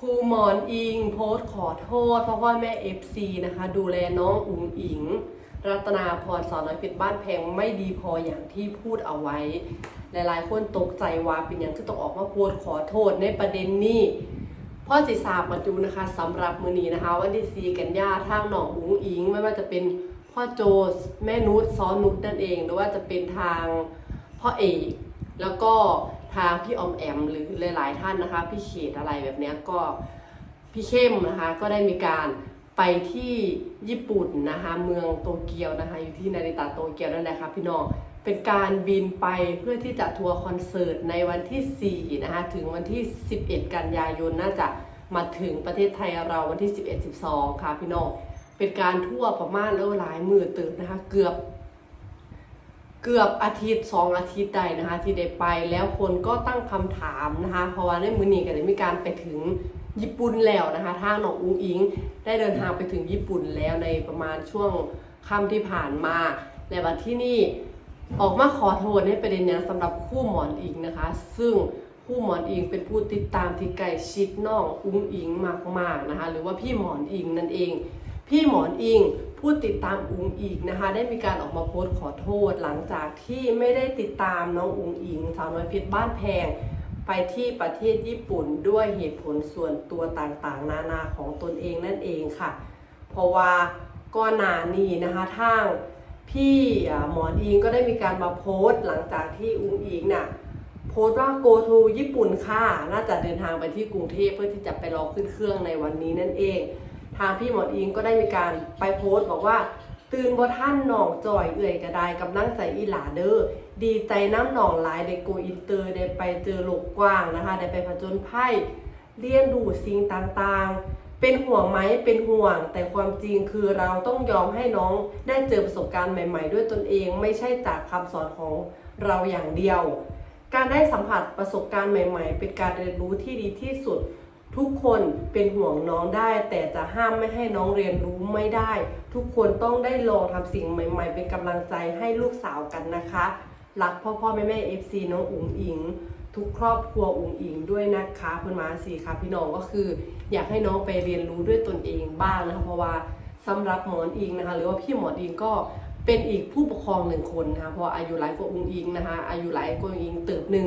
ครูหมอนอิงโพสต์ขอโทษเพราะว่าแม่ FC นะคะ ดูแลน้องอุ๋งอิง รัตนาพรสอนน้อยเป็ดบ้านแพงไม่ดีพออย่างที่พูดเอาไว้ หลายๆ คนตกใจว่าเป็นอย่างที่ต้องออกมาโพสต์ขอโทษในประเด็นนี้พ่อสิทราบมาดูนะคะสำหรับมือนี้นะคะ วันที่สีกันยาทางหนองอุ๋งอิง ไม่ว่าจะเป็นพ่อโจแม่นุชซ้อนนุชนั่นเอง หรือว่าจะเป็นทางพ่อเอกแล้วก็ ทางพี่ออมแอมหรือหลาย ๆ ท่านนะคะ พี่เขตอะไรแบบนี้ก็พี่เข้มนะคะก็ได้มีการไปที่ญี่ปุ่นนะคะเมืองโตเกียวนะคะอยู่ที่นาริตะโตเกียวนั่นแหละค่ะพี่น้องเป็นการบินไปเพื่อที่จะทัวร์คอนเสิร์ตในวันที่ 4 นะคะถึงวันที่ 11 กันยายนน่าจะมาถึงประเทศไทยเราวันที่ 11 12 ค่ะพี่น้องเป็นการทั่วประมาณแล้วหลายมือตื่นนะคะ เกือบ เกือบอาทิตย์สองอาทิตย์ใดนะคะที่ได้ไปแล้วคนก็ตั้งคำถามนะคะ เพราะว่าในมือนี้ก็ได้มีการไปถึงญี่ปุ่นแล้วนะคะทางหนองอุ้งอิง ได้เดินทางไปถึงญี่ปุ่นแล้วในประมาณช่วงค่ำที่ผ่านมาและวันที่นี่ออกมาขอโทษในประเด็นนี้สำหรับคู่หมอนอิงนะคะ ซึ่งคู่หมอนอิงเป็นผู้ติดตามที่ใกล้ชิดน้องอุ้งอิงมากๆนะคะ หรือว่าพี่หมอนอิงนั่นเอง พี่หมอนอิงผู้ติดตามอุงอิงนะคะ ได้มีการออกมาโพสต์ขอโทษ หลังจากที่ไม่ได้ติดตามน้องอุงอิงสาวน้อยเพชรบ้านแพงไปที่ประเทศญี่ปุ่นด้วยเหตุผลส่วนตัวต่างๆ นานาของตนเองนั่นเองค่ะ เพราะว่าก่อนหน้านี้นะคะทางพี่หมอนอิงก็ได้มีการมาโพสต์หลังจากที่อุงอิงน่ะโพสต์ว่า go to ญี่ปุ่นค่ะ น่าจะเดินทางไปที่กรุงเทพเพื่อที่จะไปรอขึ้นเครื่องในวันนี้นั่นเอง ทางพี่หมออิงก็ได้มีการไปโพสต์บอกว่า ตื่นบ่ท่านหนองจ่อยเอื่อยกระไดกำลังใจอีหลาเด้อดีใจน้ำหนองหลายได้โกอินเตอร์ได้ไปเจอโลกกว้างนะคะ ได้ไปผจญภัยเรียนดูสิ่งต่างๆ เป็นห่วงไหมเป็นห่วง แต่ความจริงคือเราต้องยอมให้น้องได้เจอประสบการณ์ใหม่ ๆ ด้วยตนเอง ไม่ใช่จากคำสอนของเราอย่างเดียว การได้สัมผัสประสบการณ์ใหม่ ๆ เป็นการเรียนรู้ที่ดีที่สุด ทุกคนเป็นห่วงน้องได้ แต่จะห้ามไม่ให้น้องเรียนรู้ไม่ได้ ทุกคนต้องได้ลองทำสิ่งใหม่ ๆ เป็นกำลังใจให้ลูกสาวกันนะคะรักพ่อพ่อแม่แม่เอฟซีน้องอุ๋งอิง ทุกครอบครัวอุ๋งอิงด้วยนะคะคุณมาสีค่ะพี่น้องก็คือ อยากให้น้องไปเรียนรู้ด้วยตนเองบ้างนะคะเพราะว่าสำหรับหมอนอิงนะคะ หรือว่าพี่หมอนอิงก็เป็นอีกผู้ปกครองหนึ่งคนนะคะเพราะอายุหลายกว่าอุ๋งอิงนะคะอายุหลายกว่าอุ๋งอิงเติบหนึ่ง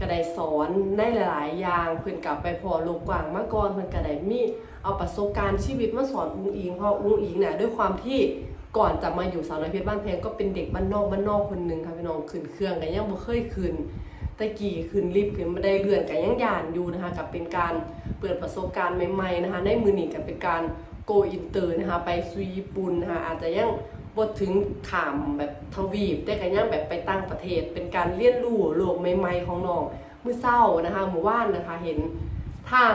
ก็ได้สอนในหลาย ๆ อย่างเพิ่นกลับไปพอโลกกว้างมาก่อนเพิ่นก็ได้มีเอาประสบการณ์ชีวิตมาสอนอุ้งอิงเพราะอุ้งอิงเนี่ยด้วยความที่ก่อนจะมาอยู่สาวน้อยเพชรบ้านแพงก็เป็นเด็กบ้านนอกบ้านนอกคนหนึ่งค่ะพี่น้องขึ้นเครื่องกันยังบ่เคยขึ้นตะกี้ขึ้นลิฟต์ขึ้นบันได้เลื่อนกันยังยานอยู่นะคะกับเป็นการเปิดประสบการณ์ใหม่ ๆ นะคะในมือหนี้ก็เป็นการโกอินเตอร์นะคะไปสู่ญี่ปุ่นนะคะอาจจะยัง บทถึงขามแบบทวีปได้กันยังแบบไปตั้งประเทศ เป็นการเรียนรู้โลกใหม่ๆของน้องมื่อเศร้านะคะหมู่บ้านนะคะ เห็นทาง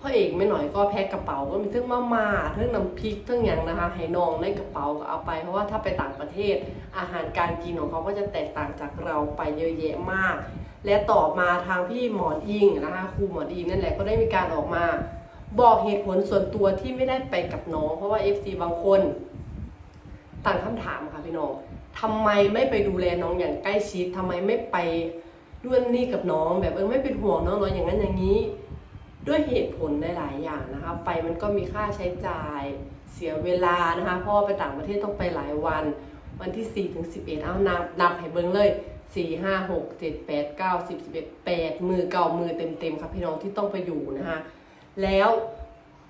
พ่อเอกไม่หน่อยก็แพ็คกระเป๋าก็มีทั้งมาม่าทั้งน้ำพริกทั้งอย่างนะคะให้น้องในกระเป๋าก็เอาไป เพราะว่าถ้าไปต่างประเทศ อาหารการกินของเขาก็จะแตกต่างจากเราไปเยอะแยะมาก และต่อมาทางพี่หมอนอิงนะคะครูหมอนอิงนั่นแหละก็ได้มีการออกมา บอกเหตุผลส่วนตัวที่ไม่ได้ไปกับน้อง เพราะว่า FC บางคน ตั้งคำถามค่ะพี่น้องทำไมไม่ไปดูแลน้องอย่างใกล้ชิดทำไมไม่ไปด้วยนี่กับน้อง แบบเออไม่เป็นห่วงน้องน้อยอย่างนั้นอย่างนี้ ด้วยเหตุผลหลาย ๆ อย่างนะคะ ไปมันก็มีค่าใช้จ่ายเสียเวลานะคะเพราะว่าไปต่างประเทศต้องไปหลายวัน วันที่ 4 ถึง 11 เอานับนับให้เบิ่งเลย 4 5 6 7 8 9 10 11 8 มือเก่ามือเต็ม ๆ ครับพี่น้องที่ต้องไปอยู่นะคะแล้ว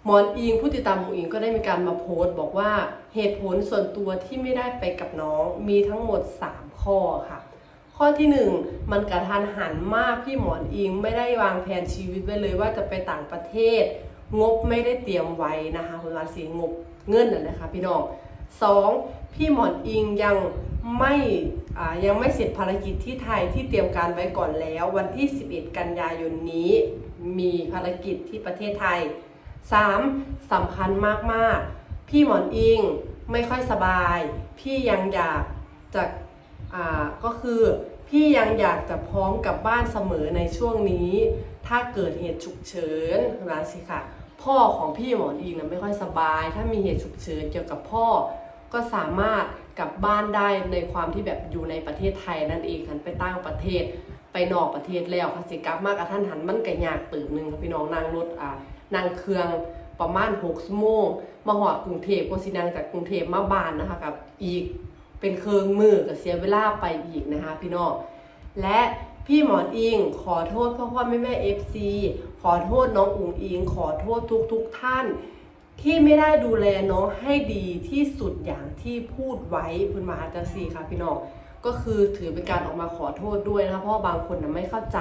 หมอนอิงผู้ติดตามหมอนอิงก็ได้มีการมาโพสต์บอกว่าเหตุผลส่วนตัวที่ไม่ได้ไปกับน้องมีทั้งหมด 3 ข้อค่ะ ข้อที่หนึ่งมันกระทันหันมากพี่หมอนอิงไม่ได้วางแผนชีวิตไว้เลยว่าจะไปต่างประเทศ งบไม่ได้เตรียมไว้นะคะเวลาสีงบเงินน่ะนะคะพี่น้องสองพี่หมอนอิงยังไม่ยังไม่เสร็จภารกิจที่ไทยที่เตรียมการไว้ก่อนแล้ว วันที่ 11 กันยายนนี้ มีภารกิจที่ประเทศไทย 3. สำคัญมากๆ พี่หมอนอิงไม่ค่อยสบาย พี่ยังอยากจะอ่าก็คือพี่ยังอยากจะพร้อมกับบ้านเสมอในช่วงนี้ ถ้าเกิดเหตุฉุกเฉินนะสิค่ะ พ่อของพี่หมอนอิงนะไม่ค่อยสบาย ถ้ามีเหตุฉุกเฉินเกี่ยวกับพ่อ ก็สามารถกลับบ้านได้ในความที่แบบอยู่ในประเทศไทยนั่นเองหันไปตั้งประเทศไปนอกประเทศแล้วค่ะสิกลับมากระทันหันมันก็ยากตื่นหนึ่งพี่น้องนั่งรถอ่า นั่งเครื่องประมาณ6ชั่วโมงมาหอดกรุงเทพก็สินั่งจากกรุงเทพมาบ้านนะคะกับอีกเป็นเครื่องมือก็เสียเวลาไปอีกนะคะ พี่น้องและพี่หมอนอิงขอโทษพ่อพ่อแม่แม่เอฟซีขอโทษน้องอุ๋งอิง ขอโทษทุกทุกท่าน ที่ไม่ได้ดูแลน้องให้ดีที่สุดอย่างที่พูดไว้คุณมาจังสีค่ะพี่น้องก็คือถือเป็นการออกมาขอโทษด้วยนะคะเพราะบางคนนะไม่เข้าใจ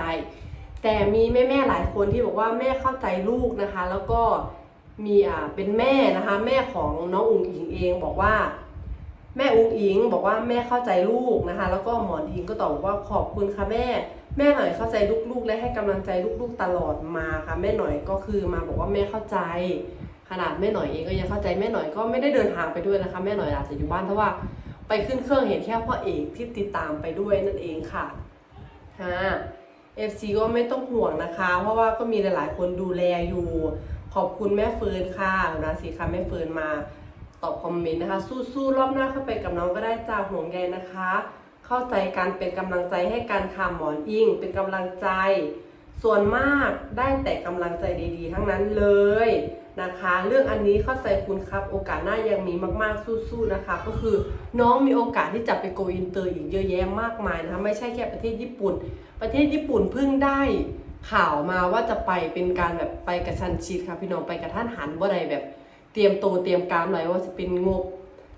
แต่มีแม่แม่ๆหลายคนที่บอกว่าแม่เข้าใจลูกนะคะ แล้วก็มีอ่าเป็นแม่นะคะ แม่ของน้องอุ๋งอิงเองบอกว่า แม่อุ๋งอิงบอกว่าแม่เข้าใจลูกนะคะ แล้วก็หมอนอิงก็ตอบว่าขอบคุณค่ะแม่ แม่หน่อยเข้าใจลูกๆและให้กำลังใจลูกๆตลอดมาค่ะแม่หน่อยก็คือมาบอกว่าแม่เข้าใจ ขนาดแม่หน่อยเองก็ยังเข้าใจแม่หน่อยก็ไม่ได้เดินทางไปด้วยนะคะ แม่หน่อยอาจจะอยู่บ้านเพราะว่าไปขึ้นเครื่องเห็นแค่พ่อเอกที่ติดตามไปด้วยนั่นเองค่ะฮะ FC ก็ไม่ต้องห่วงนะคะ เพราะว่าก็มีหลายๆ คนดูแลอยู่ ขอบคุณแม่เฟิร์นค่ะนะสิค่ะแม่เฟิร์นมาตอบคอมเมนต์นะคะ สู้ๆรอบหน้าเข้าไปกับน้องก็ได้จ้าห่วงใยนะคะ เข้าใจกันเป็นกำลังใจให้การค่ะหมอนอิงเป็นกำลังใจ ส่วนมากได้แต่กำลังใจดีๆ ทั้งนั้นเลย นะคะ เรื่องอันนี้เข้าใจคุณครับโอกาสหน้ายังมีมากๆสู้ๆนะคะ ก็คือน้องมีโอกาสที่จะไปโกอินเตอร์อีกเยอะแยะมากมายนะคะไม่ใช่แค่ประเทศญี่ปุ่น ประเทศญี่ปุ่นเพิ่งได้ข่าวมาว่าจะไปเป็นการแบบไปกระชันชิดค่ะพี่น้องไปกระท่านหันว่าใดแบบ เตรียมตัวเตรียมการไว้ว่าจะเป็นงบ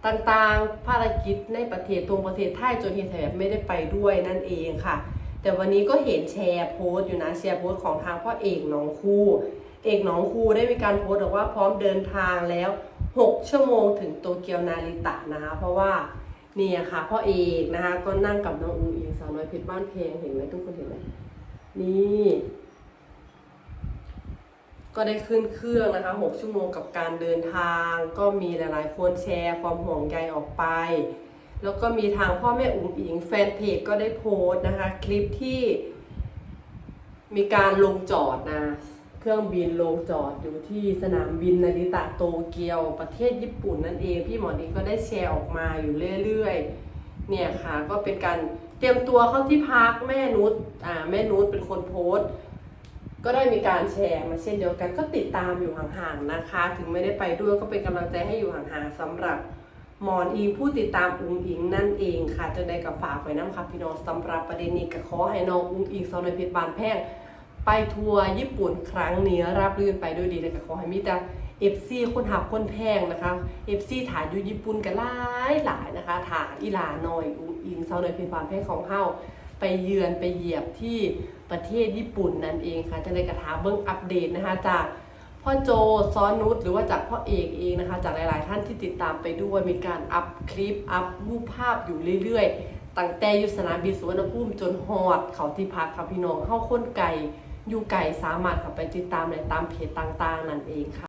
ต่างๆ ภารกิจในประเทศตรงประเทศไทยจนเฮียไทยแบบไม่ได้ไปด้วยนั่นเองค่ะ แต่วันนี้ก็เห็นแชร์โพสต์อยู่นะแชร์โพสต์ของทางพ่อเอกหนองคูเอกหนองคูได้มีการโพสต์บอกว่าพร้อมเดินทางแล้ว 6 ชั่วโมงถึงโตเกียวนาริตะนะคะ เพราะว่านี่อะค่ะพ่อเอกนะคะ ก็นั่งกับน้องอูอิงสาวน้อยเพชรบ้านเพลงเห็นไหมทุกคนเห็นไหมนี่ก็ได้ขึ้นเครื่องนะคะ 6 ชั่วโมงกับการเดินทาง ก็มีหลายๆ คนแชร์ความห่วงใยออกไป แล้วก็มีทางพ่อแม่อุ๋งอิงแฟนเพจก็ได้โพสต์นะคะ คลิปที่มีการลงจอดนะเครื่องบินลงจอดอยู่ที่สนามบินนาริตะโตเกียวประเทศญี่ปุ่นนั่นเองพี่หมอดีก็ได้แชร์ออกมาอยู่เรื่อยๆเนี่ยค่ะก็เป็นการเตรียมตัวเข้าที่พักแม่นุชอ่าแม่นุชเป็นคนโพสต์ ก็ได้มีการแชร์มาเช่นเดียวกันก็ติดตามอยู่ห่างๆนะคะ ถึงไม่ได้ไปด้วยก็เป็นกำลังใจให้อยู่ห่างๆสำหรับ หมอนอิงผู้ติดตามอุ้งอิงนั่นเองค่ะจะได้กับฝากไว้น้ำค่ะพี่น้องสำหรับประเด็นนี้ก็ขอให้น้องอุ้งอิงสาวในอยเพชรบานแพงไปทัวร์ญี่ปุ่นครั้งนี้รับรื่นไปด้วยดีเลยก็ขอให้มีแต่เอฟซีคนหับคนแพงนะคะเอฟซีถ่ายอยู่ญี่ปุ่นกันหลายหลายนะคะถ่ายอีหลาหน่อยอุ้งอิงสาวในอยเพชรบานแพงของเฮาไปเยือนไปเหยียบที่ประเทศญี่ปุ่นนั่นเองค่ะจะได้กระถาเบิ้งอัปเดตนะคะจาก พ่อโจซ้อนนุชหรือว่าจากพ่อเอกเองนะคะ จากหลาย ๆ ท่านที่ติดตามไปด้วยมีการอัพคลิป อัพรูปภาพอยู่เรื่อย ๆ ตั้งแต่ยุสนาบินสุวรรณภูมิจนฮอด เขาที่พักค่ะพี่น้องเข้าค้นไก่อยู่ไก่สามารถเข้าไปติดตามในตามเพจต่าง ๆ นั่นเองค่ะ